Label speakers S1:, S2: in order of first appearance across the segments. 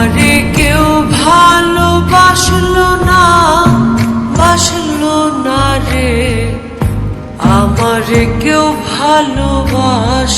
S1: আমারে কেউ ভালোবাসলো না বাসলো না রে। আমারে কেউ ভালোবাস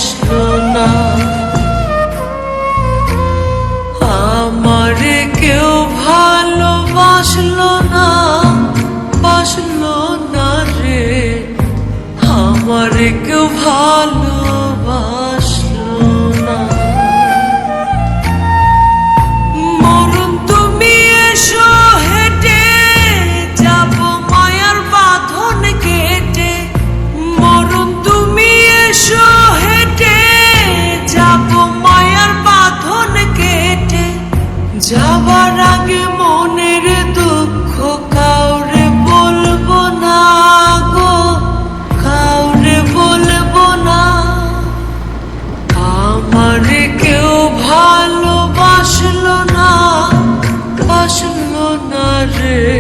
S1: live.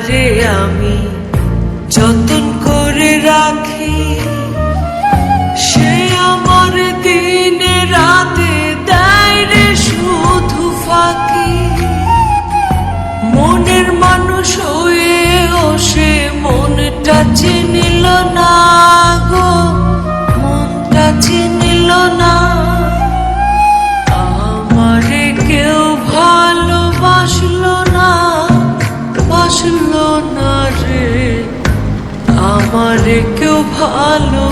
S1: তারে আমি যতন করে রাখি, সে আমার দিনে রাতে দেয় রে শুধু ফাঁকি। মনের মানুষ হয়েও সে মনটা চেনে আর কেউ ভালো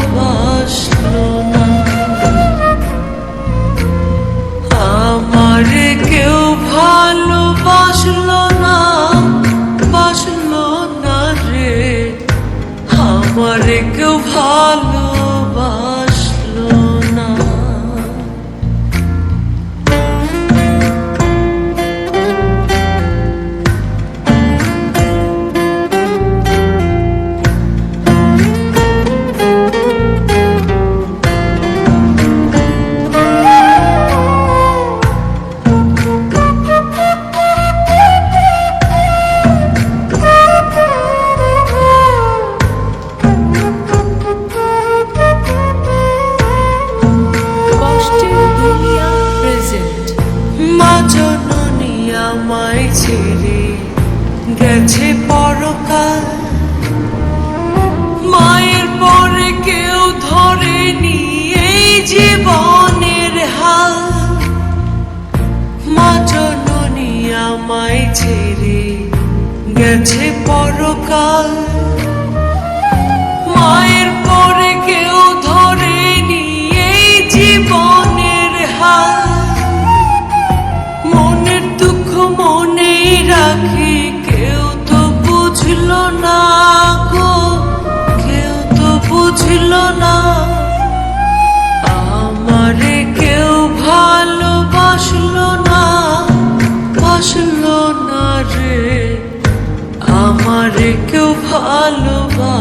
S1: গেছে পরকাল। মায়ের পরে কেউ ধরেনি এই জীবনের হাল। মা জননী আমায় ছেড়ে গেছে পরকাল। আর কেউ ভালোবাসলো